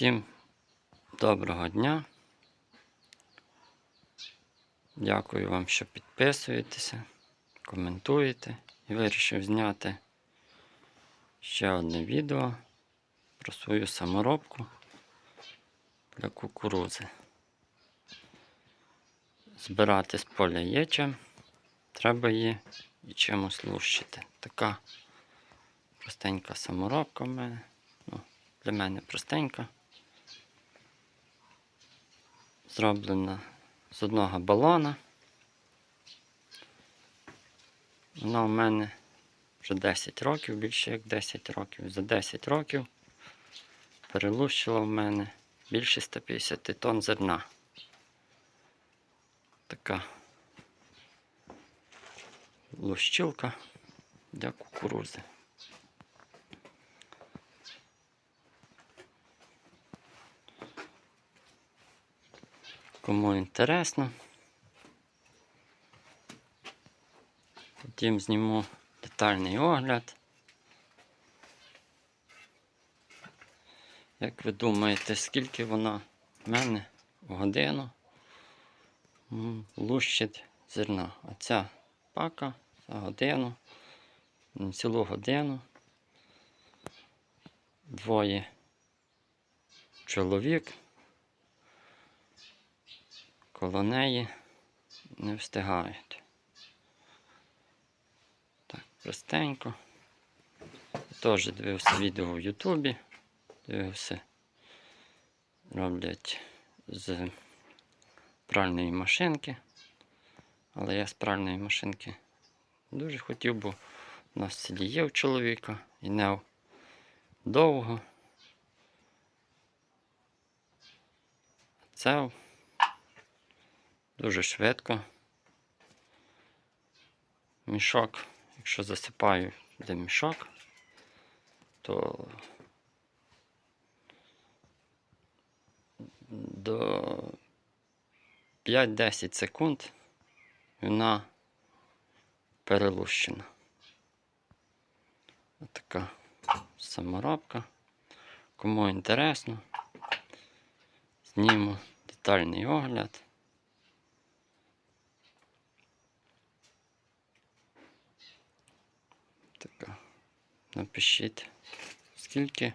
Всім доброго дня. Дякую вам, що підписуєтеся, коментуєте. І вирішив зняти ще одне відео про свою саморобку для кукурудзи. Збирати з поля є треба її і чимось лущити. Така простенька саморобка в мене. Ну, для мене простенька. Зроблена з одного балона. Вона в мене вже 10 років, більше як 10 років. За 10 років перелущила в мене більше 150 тонн зерна. Така лущилка для кукурузи. Кому інтересно, потім зніму детальний огляд. Як ви думаєте, скільки вона в мене в годину лущить зерна? А ця пака за годину, цілу годину. Двоє чоловік коло неї не встигають. Так, простенько. Теж дивився відео в Ютубі. Дивився. Роблять з пральної машинки. Але я з пральної машинки дуже хотів, бо у нас в є у чоловіка і не довго. Це дуже швидко. Мішок, якщо засипаю де мішок, то до 5-10 секунд вона перелущена. Ось така саморобка. Кому інтересно, зніму детальний огляд. Така. Напишіть, скільки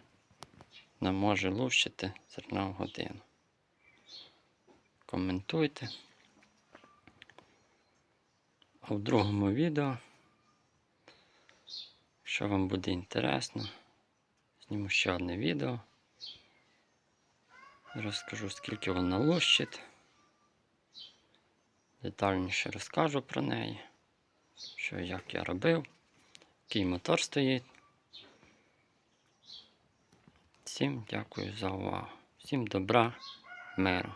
нам може лущити зерна в годину. Коментуйте. А в другому відео, якщо вам буде інтересно, зніму ще одне відео. Розкажу, скільки вона лущить. Детальніше розкажу про неї, що як я робив, який мотор стоїть. Всім дякую за увагу. Всім добра, миру.